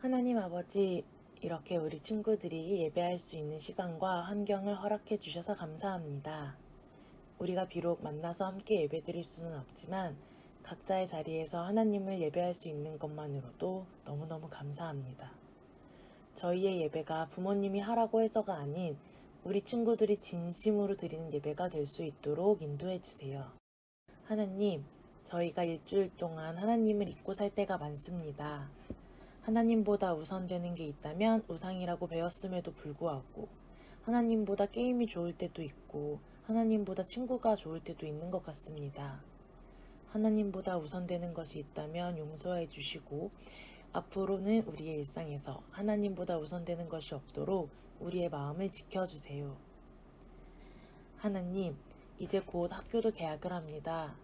하나님 아버지, 이렇게 우리 친구들이 예배할 수 있는 시간과 환경을 허락해 주셔서 감사합니다. 우리가 비록 만나서 함께 예배 드릴 수는 없지만 각자의 자리에서 하나님을 예배할 수 있는 것만으로도 너무너무 감사합니다. 저희의 예배가 부모님이 하라고 해서가 아닌 우리 친구들이 진심으로 드리는 예배가 될 수 있도록 인도해 주세요. 하나님, 저희가 일주일 동안 하나님을 잊고 살 때가 많습니다. 하나님보다 우선되는 게 있다면 우상이라고 배웠음에도 불구하고 하나님보다 게임이 좋을 때도 있고 하나님보다 친구가 좋을 때도 있는 것 같습니다. 하나님보다 우선되는 것이 있다면 용서해 주시고 앞으로는 우리의 일상에서 하나님보다 우선되는 것이 없도록 우리의 마음을 지켜주세요. 하나님, 이제 곧 학교도 개학을 합니다.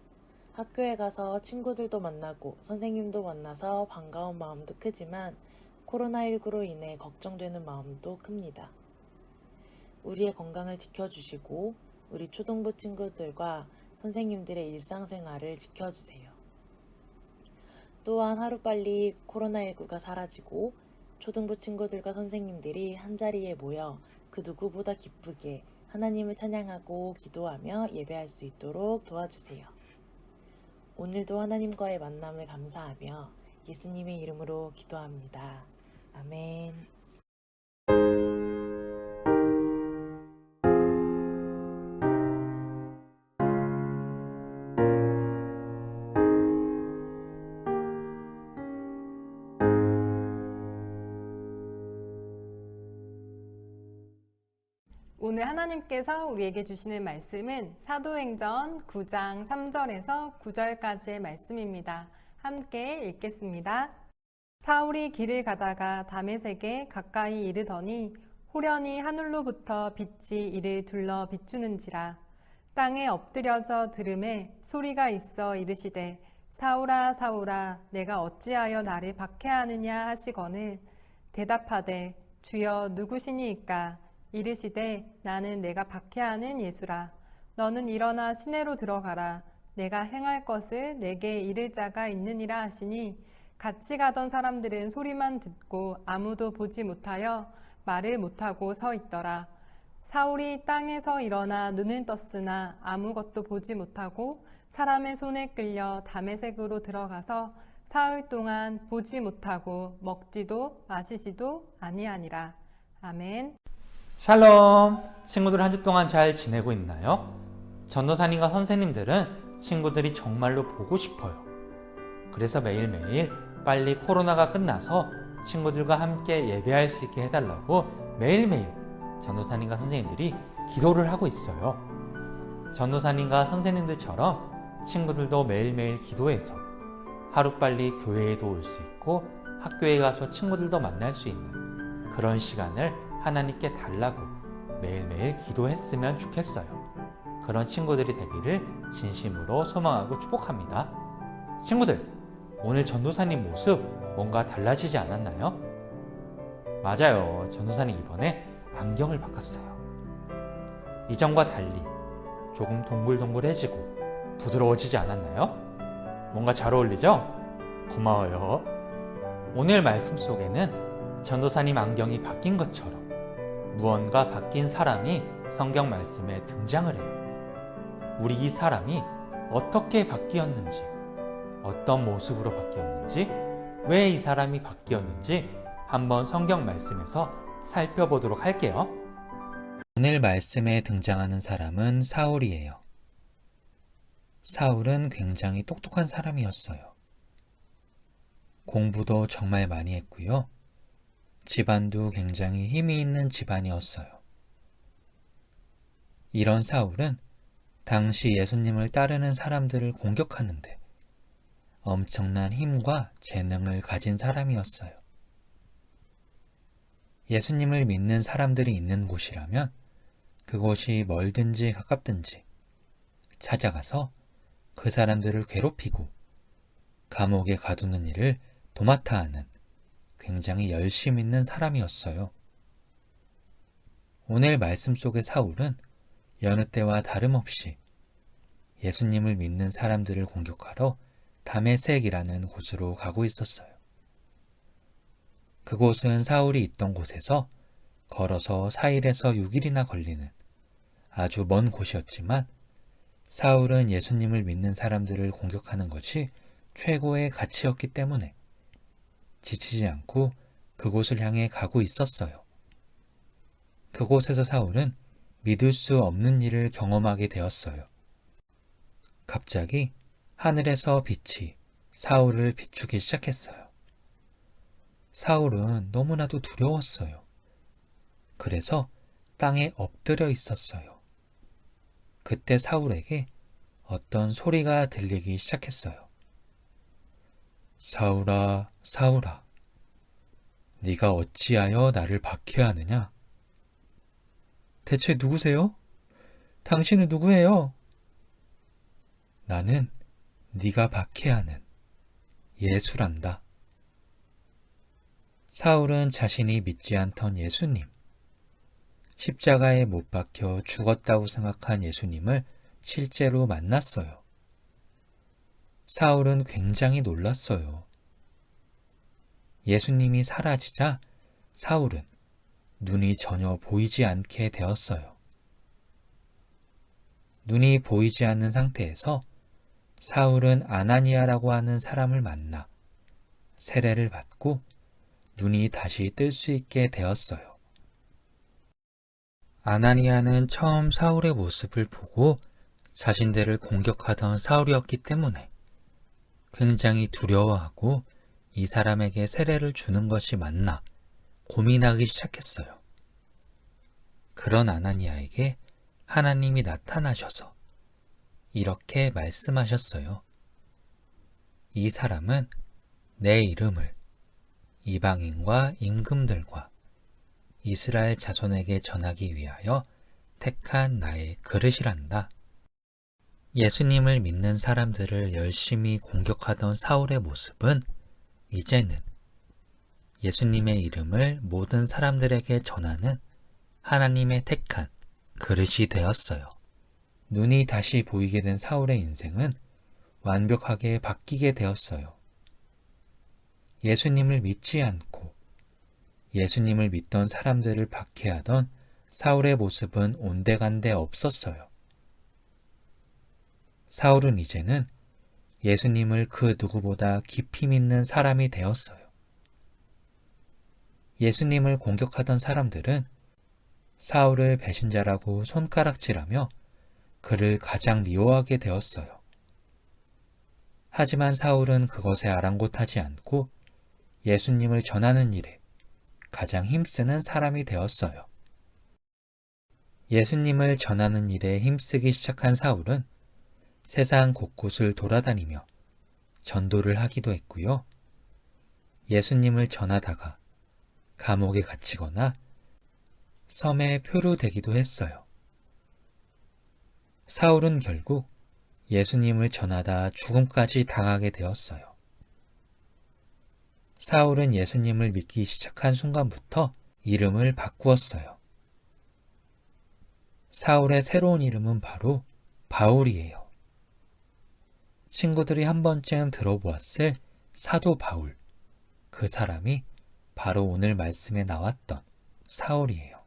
학교에 가서 친구들도 만나고 선생님도 만나서 반가운 마음도 크지만 코로나19로 인해 걱정되는 마음도 큽니다. 우리의 건강을 지켜주시고 우리 초등부 친구들과 선생님들의 일상생활을 지켜주세요. 또한 하루빨리 코로나19가 사라지고 초등부 친구들과 선생님들이 한자리에 모여 그 누구보다 기쁘게 하나님을 찬양하고 기도하며 예배할 수 있도록 도와주세요. 오늘도 하나님과의 만남을 감사하며 예수님의 이름으로 기도합니다. 아멘. 오늘 하나님께서 우리에게 주시는 말씀은 사도행전 9장 3절에서 9절까지의 말씀입니다. 함께 읽겠습니다. 사울이 길을 가다가 다메섹에 가까이 이르더니 호련히 하늘로부터 빛이 이를 둘러 비추는지라 땅에 엎드려져 들음에 소리가 있어 이르시되 사울아 사울아 내가 어찌하여 나를 박해하느냐 하시거늘 대답하되 주여 누구시니이까 이르시되 나는 내가 박해하는 예수라 너는 일어나 시내로 들어가라 내가 행할 것을 내게 이를 자가 있느니라 하시니 같이 가던 사람들은 소리만 듣고 아무도 보지 못하여 말을 못하고 서 있더라 사울이 땅에서 일어나 눈을 떴으나 아무것도 보지 못하고 사람의 손에 끌려 담에색으로 들어가서 사흘 동안 보지 못하고 먹지도 마시지도 아니하니라. 아멘. 샬롬! 친구들 한 주 동안 잘 지내고 있나요? 전도사님과 선생님들은 친구들이 정말로 보고 싶어요. 그래서 매일매일 빨리 코로나가 끝나서 친구들과 함께 예배할 수 있게 해달라고 매일매일 전도사님과 선생님들이 기도를 하고 있어요. 전도사님과 선생님들처럼 친구들도 매일매일 기도해서 하루빨리 교회에도 올 수 있고 학교에 가서 친구들도 만날 수 있는 그런 시간을 하나님께 달라고 매일매일 기도했으면 좋겠어요. 그런 친구들이 되기를 진심으로 소망하고 축복합니다. 친구들, 오늘 전도사님 모습 뭔가 달라지지 않았나요? 맞아요. 전도사님 이번에 안경을 바꿨어요. 이전과 달리 조금 동글동글해지고 부드러워지지 않았나요? 뭔가 잘 어울리죠? 고마워요. 오늘 말씀 속에는 전도사님 안경이 바뀐 것처럼 무언가 바뀐 사람이 성경 말씀에 등장을 해요. 우리 이 사람이 어떻게 바뀌었는지, 어떤 모습으로 바뀌었는지, 왜 이 사람이 바뀌었는지 한번 성경 말씀에서 살펴보도록 할게요. 오늘 말씀에 등장하는 사람은 사울이에요. 사울은 굉장히 똑똑한 사람이었어요. 공부도 정말 많이 했고요. 집안도 굉장히 힘이 있는 집안이었어요. 이런 사울은 당시 예수님을 따르는 사람들을 공격하는데 엄청난 힘과 재능을 가진 사람이었어요. 예수님을 믿는 사람들이 있는 곳이라면 그곳이 멀든지 가깝든지 찾아가서 그 사람들을 괴롭히고 감옥에 가두는 일을 도맡아 하는 굉장히 열심 있는 사람이었어요. 오늘 말씀 속의 사울은 여느 때와 다름없이 예수님을 믿는 사람들을 공격하러 담에색이라는 곳으로 가고 있었어요. 그곳은 사울이 있던 곳에서 걸어서 4일에서 6일이나 걸리는 아주 먼 곳이었지만 사울은 예수님을 믿는 사람들을 공격하는 것이 최고의 가치였기 때문에 지치지 않고 그곳을 향해 가고 있었어요. 그곳에서 사울은 믿을 수 없는 일을 경험하게 되었어요. 갑자기 하늘에서 빛이 사울을 비추기 시작했어요. 사울은 너무나도 두려웠어요. 그래서 땅에 엎드려 있었어요. 그때 사울에게 어떤 소리가 들리기 시작했어요. 사울아, 사울아, 네가 어찌하여 나를 박해하느냐? 대체 누구세요? 당신은 누구예요? 나는 네가 박해하는 예수란다. 사울은 자신이 믿지 않던 예수님, 십자가에 못 박혀 죽었다고 생각한 예수님을 실제로 만났어요. 사울은 굉장히 놀랐어요. 예수님이 사라지자 사울은 눈이 전혀 보이지 않게 되었어요. 눈이 보이지 않는 상태에서 사울은 아나니아라고 하는 사람을 만나 세례를 받고 눈이 다시 뜰 수 있게 되었어요. 아나니아는 처음 사울의 모습을 보고 자신들을 공격하던 사울이었기 때문에 굉장히 두려워하고 이 사람에게 세례를 주는 것이 맞나 고민하기 시작했어요. 그런 아나니아에게 하나님이 나타나셔서 이렇게 말씀하셨어요. 이 사람은 내 이름을 이방인과 임금들과 이스라엘 자손에게 전하기 위하여 택한 나의 그릇이란다. 예수님을 믿는 사람들을 열심히 공격하던 사울의 모습은 이제는 예수님의 이름을 모든 사람들에게 전하는 하나님의 택한 그릇이 되었어요. 눈이 다시 보이게 된 사울의 인생은 완벽하게 바뀌게 되었어요. 예수님을 믿지 않고 예수님을 믿던 사람들을 박해하던 사울의 모습은 온데간데 없었어요. 사울은 이제는 예수님을 그 누구보다 깊이 믿는 사람이 되었어요. 예수님을 공격하던 사람들은 사울을 배신자라고 손가락질하며 그를 가장 미워하게 되었어요. 하지만 사울은 그것에 아랑곳하지 않고 예수님을 전하는 일에 가장 힘쓰는 사람이 되었어요. 예수님을 전하는 일에 힘쓰기 시작한 사울은 세상 곳곳을 돌아다니며 전도를 하기도 했고요. 예수님을 전하다가 감옥에 갇히거나 섬에 표류되기도 했어요. 사울은 결국 예수님을 전하다 죽음까지 당하게 되었어요. 사울은 예수님을 믿기 시작한 순간부터 이름을 바꾸었어요. 사울의 새로운 이름은 바로 바울이에요. 친구들이 한 번쯤 들어보았을 사도 바울. 그 사람이 바로 오늘 말씀에 나왔던 사울이에요.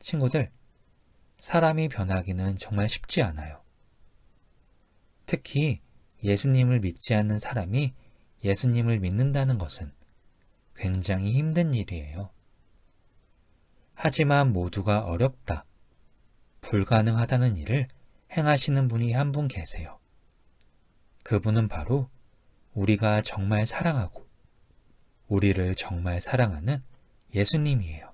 친구들, 사람이 변하기는 정말 쉽지 않아요. 특히 예수님을 믿지 않는 사람이 예수님을 믿는다는 것은 굉장히 힘든 일이에요. 하지만 모두가 어렵다, 불가능하다는 일을 행하시는 분이 한 분 계세요. 그분은 바로 우리가 정말 사랑하고 우리를 정말 사랑하는 예수님이에요.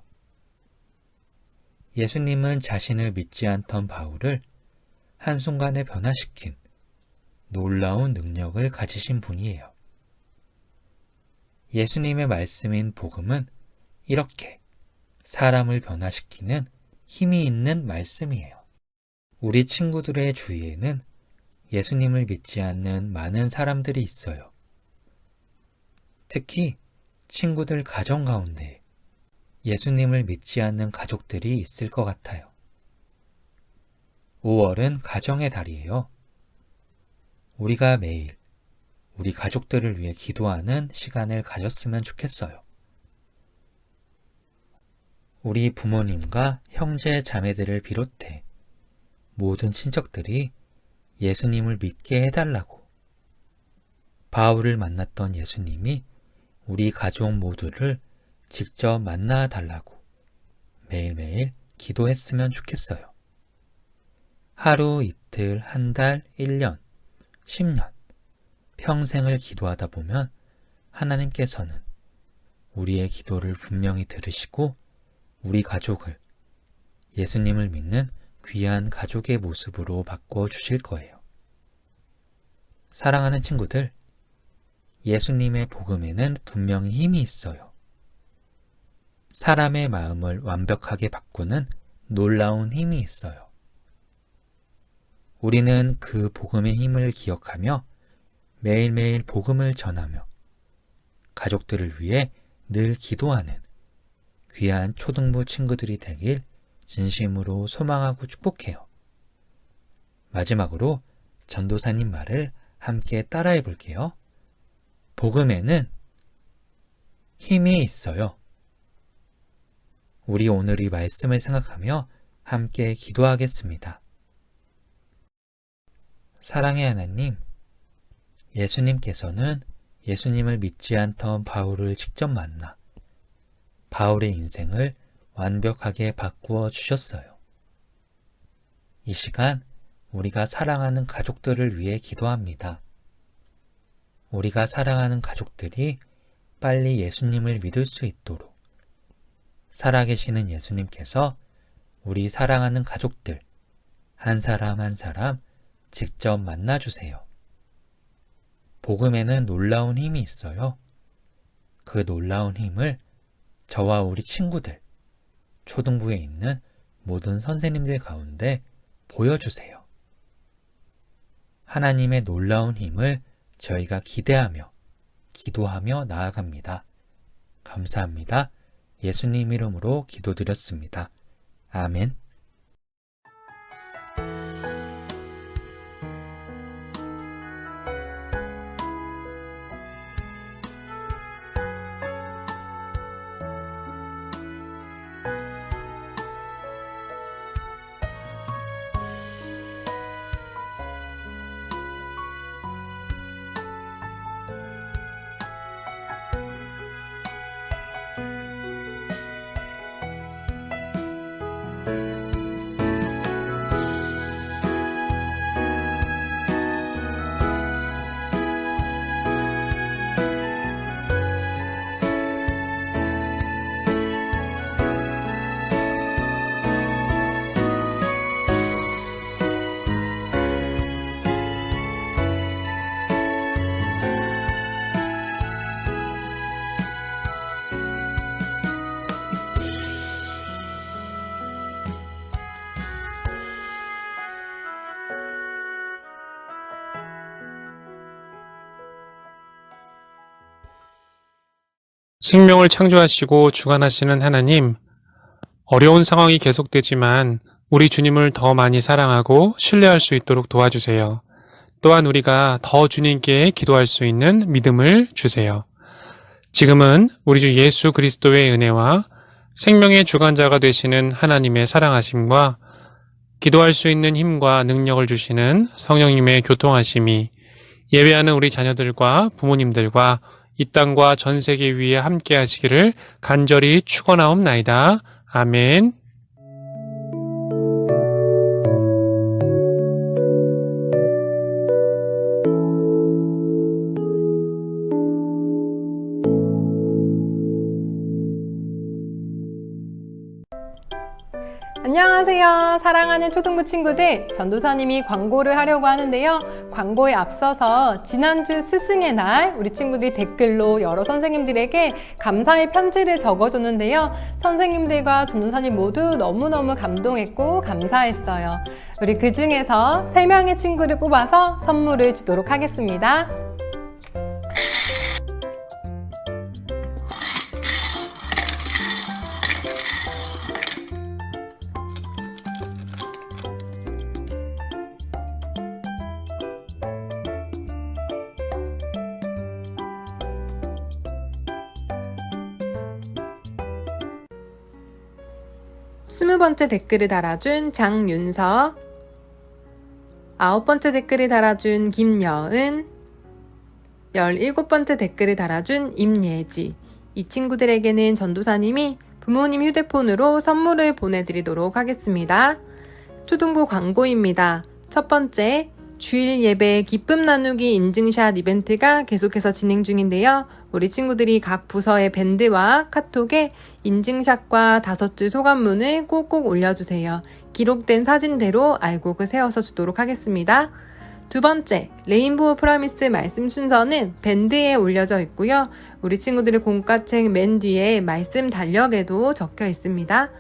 예수님은 자신을 믿지 않던 바울을 한순간에 변화시킨 놀라운 능력을 가지신 분이에요. 예수님의 말씀인 복음은 이렇게 사람을 변화시키는 힘이 있는 말씀이에요. 우리 친구들의 주위에는 예수님을 믿지 않는 많은 사람들이 있어요. 특히 친구들 가정 가운데 예수님을 믿지 않는 가족들이 있을 것 같아요. 5월은 가정의 달이에요. 우리가 매일 우리 가족들을 위해 기도하는 시간을 가졌으면 좋겠어요. 우리 부모님과 형제 자매들을 비롯해 모든 친척들이 예수님을 믿게 해달라고. 바울을 만났던 예수님이 우리 가족 모두를 직접 만나 달라고 매일매일 기도했으면 좋겠어요. 하루, 이틀, 한 달, 1년, 10년, 평생을 기도하다 보면 하나님께서는 우리의 기도를 분명히 들으시고 우리 가족을 예수님을 믿는 귀한 가족의 모습으로 바꿔 주실 거예요. 사랑하는 친구들, 예수님의 복음에는 분명히 힘이 있어요. 사람의 마음을 완벽하게 바꾸는 놀라운 힘이 있어요. 우리는 그 복음의 힘을 기억하며 매일매일 복음을 전하며 가족들을 위해 늘 기도하는 귀한 초등부 친구들이 되길 진심으로 소망하고 축복해요. 마지막으로 전도사님 말을 함께 따라해 볼게요. 복음에는 힘이 있어요. 우리 오늘 이 말씀을 생각하며 함께 기도하겠습니다. 사랑의 하나님, 예수님께서는 예수님을 믿지 않던 바울을 직접 만나 바울의 인생을 완벽하게 바꾸어 주셨어요. 이 시간 우리가 사랑하는 가족들을 위해 기도합니다. 우리가 사랑하는 가족들이 빨리 예수님을 믿을 수 있도록 살아계시는 예수님께서 우리 사랑하는 가족들, 한 사람 한 사람 직접 만나주세요. 복음에는 놀라운 힘이 있어요. 그 놀라운 힘을 저와 우리 친구들, 초등부에 있는 모든 선생님들 가운데 보여주세요. 하나님의 놀라운 힘을 저희가 기대하며 기도하며 나아갑니다. 감사합니다. 예수님 이름으로 기도드렸습니다. 아멘. 생명을 창조하시고 주관하시는 하나님, 어려운 상황이 계속되지만 우리 주님을 더 많이 사랑하고 신뢰할 수 있도록 도와주세요. 또한 우리가 더 주님께 기도할 수 있는 믿음을 주세요. 지금은 우리 주 예수 그리스도의 은혜와 생명의 주관자가 되시는 하나님의 사랑하심과 기도할 수 있는 힘과 능력을 주시는 성령님의 교통하심이 예배하는 우리 자녀들과 부모님들과 이 땅과 전 세계 위에 함께 하시기를 간절히 축원하옵나이다. 아멘. 안녕하세요. 사랑하는 초등부 친구들. 전도사님이 광고를 하려고 하는데요. 광고에 앞서서 지난주 스승의 날 우리 친구들이 댓글로 여러 선생님들에게 감사의 편지를 적어줬는데요. 선생님들과 전도사님 모두 너무너무 감동했고 감사했어요. 우리 그 중에서 3명의 친구를 뽑아서 선물을 주도록 하겠습니다. 스무 번째 댓글을 달아준 장윤서 아홉 번째 댓글을 달아준 김여은 열일곱 번째 댓글을 달아준 임예지 이 친구들에게는 전도사님이 부모님 휴대폰으로 선물을 보내드리도록 하겠습니다. 초등부 광고입니다. 첫 번째, 주일 예배 기쁨 나누기 인증샷 이벤트가 계속해서 진행 중인데요. 우리 친구들이 각 부서의 밴드와 카톡에 인증샷과 다섯 줄 소감문을 꼭꼭 올려주세요. 기록된 사진대로 알곡을 세워서 주도록 하겠습니다. 두 번째, 레인보우 프라미스 말씀 순서는 밴드에 올려져 있고요. 우리 친구들의 공과책 맨 뒤에 말씀 달력에도 적혀 있습니다.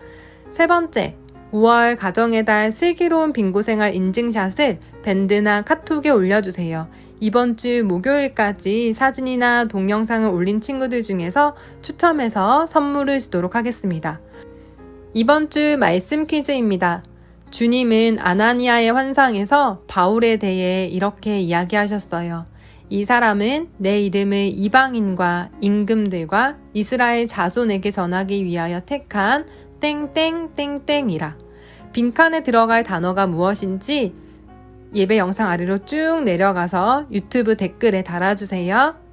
세 번째, 5월 가정의 달 슬기로운 빙고 생활 인증샷을 밴드나 카톡에 올려주세요. 이번 주 목요일까지 사진이나 동영상을 올린 친구들 중에서 추첨해서 선물을 주도록 하겠습니다. 이번 주 말씀 퀴즈입니다. 주님은 아나니아의 환상에서 바울에 대해 이렇게 이야기하셨어요. 이 사람은 내 이름을 이방인과 임금들과 이스라엘 자손에게 전하기 위하여 택한 땡땡땡땡이라. 빈칸에 들어갈 단어가 무엇인지 예배 영상 아래로 쭉 내려가서 유튜브 댓글에 달아주세요.